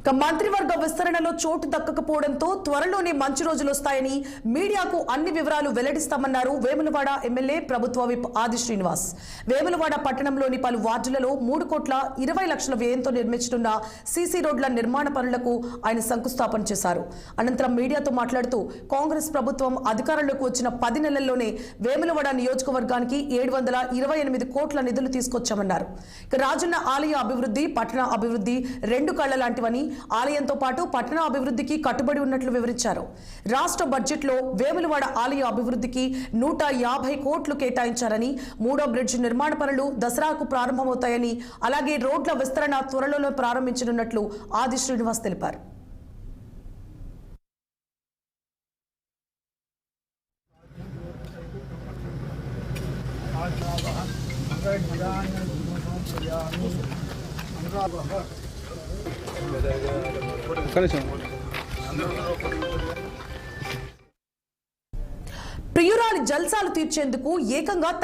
ఇక మంత్రివర్గ విస్తరణలో చోటు దక్కకపోవడంతో త్వరలోనే మంచి రోజులు వస్తాయని మీడియాకు అన్ని వివరాలు వెల్లడిస్తామన్నారు వేములవాడ ఎమ్మెల్యే ప్రభుత్వ విప్ ఆది శ్రీనివాస్. వేములవాడ పట్టణంలోని పలు వార్డులలో మూడు కోట్ల ఇరవై లక్షల వ్యయంతో నిర్మించనున్న సీసీ రోడ్ల నిర్మాణ పనులకు ఆయన శంకుస్థాపన చేశారు. అనంతరం మీడియాతో మాట్లాడుతూ కాంగ్రెస్ ప్రభుత్వం అధికారంలోకి వచ్చిన పది నెలల్లోనే వేములవాడ నియోజకవర్గానికి ఏడు వందల ఇరవై ఎనిమిది కోట్ల నిధులు తీసుకొచ్చామన్నారు. రాజున్న రాజన్న ఆలయ అభివృద్ధి పట్టణ అభివృద్ధి రెండు కళ్ళ లాంటివని ఆలయంతో పాటు పట్టణ అభివృద్ధికి కట్టుబడి ఉన్నట్లు వివరించారు. రాష్ట్ర బడ్జెట్లో వేములవాడ ఆలయ అభివృద్ధికి నూట యాభై కోట్లు కేటాయించారని మూడో బ్రిడ్జ్ నిర్మాణ పనులు దసరాకు ప్రారంభమవుతాయని అలాగే రోడ్ల విస్తరణ త్వరలో ప్రారంభించనున్నట్లు ఆది శ్రీనివాస్ తెలిపారు. ప్రియురాలి జల్సాలు తీర్చేందుకు ఏకంగా తన